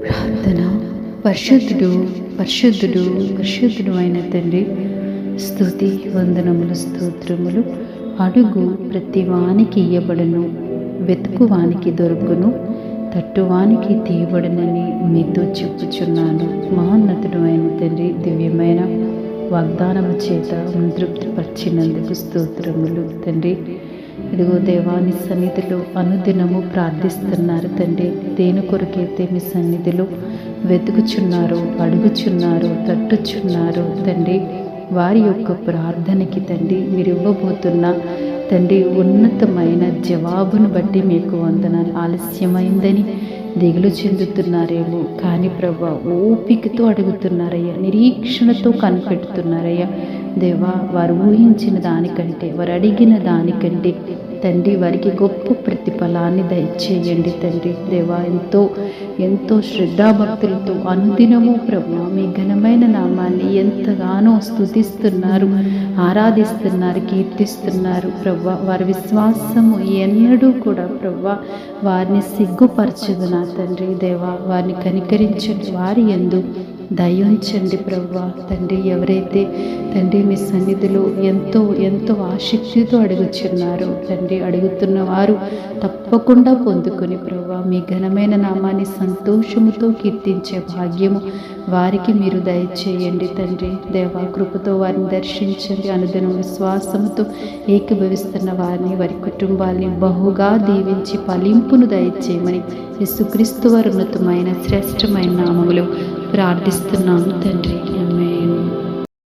ప్రార్థన. పరిశుద్ధుడు పరిశుద్ధుడు పరిశుద్ధుడు అయిన తండ్రి స్థుతి వందనములు స్తోత్రములు అడుగు ప్రతి వానికి ఇయ్యబడను వెతుకు వానికి దొరుకును తట్టువానికి తీయబడనని మీతో చెప్పుచున్నాను. మహోన్నతుడు అయిన తండ్రి దివ్యమైన వాగ్దానము చేత తృప్తిపరిచినందుకు స్తోత్రములు తండ్రి. ఇదిగో దేవాని సన్నిధిలో అనుదినము ప్రార్థిస్తున్నారు తండ్రి. దేని కొరకైతే మీ సన్నిధిలో వెతుకుచున్నారు అడుగుచున్నారు తట్టుచున్నారు తండ్రి వారి యొక్క ప్రార్థనకి తండ్రి మీరు ఇవ్వబోతున్న తండ్రి ఉన్నతమైన జవాబును బట్టి మీకు వందనాలు. ఆలస్యమైందని దిగులు చెందుతున్నారేమో. కానీ ప్రభా ఓపికతో అడుగుతున్నారయ్యా నిరీక్షణతో కనిపెడుతున్నారయ్యా. దేవా వారు ఊహించిన దానికంటే వారు అడిగిన దానికంటే తండ్రి వారికి గొప్ప ప్రతిఫలాన్ని దయచేయండి తండ్రి. దేవా ఎంతో ఎంతో శ్రద్ధాభక్తులతో అనుదినము ప్రభు మీ ఘనమైన నామాన్ని ఎంతగానో స్తుతిస్తున్నారు ఆరాధిస్తున్నారు కీర్తిస్తున్నారు ప్రభు. వారి విశ్వాసము ఎన్నడూ కూడా ప్రభు వారిని సిగ్గుపరచదు నా తండ్రి. దేవా వారిని కనికరించండి వారి ఎందు దయించండి ప్రవ్వా. తండ్రి ఎవరైతే తండ్రి మీ సన్నిధిలో ఎంతో ఎంతో ఆసక్తితో అడుగుచున్నారో తండ్రి అడుగుతున్న వారు తప్పకుండా పొందుకొని ప్రవ్వా మీ ఘనమైన నామాన్ని సంతోషముతో కీర్తించే భాగ్యము వారికి మీరు దయచేయండి తండ్రి. దేవా కృపతో వారిని దర్శించండి. అనుదినం విశ్వాసముతో ఏకీభవిస్తున్న వారిని వారి కుటుంబాన్ని బహుగా దీవించి ఫలింపును దయచేయమని యేసుక్రీస్తు వారి ఉన్నతమైన శ్రేష్టమైన నామములు ప్రార్థిస్తున్నాను తండ్రి. అమ్మే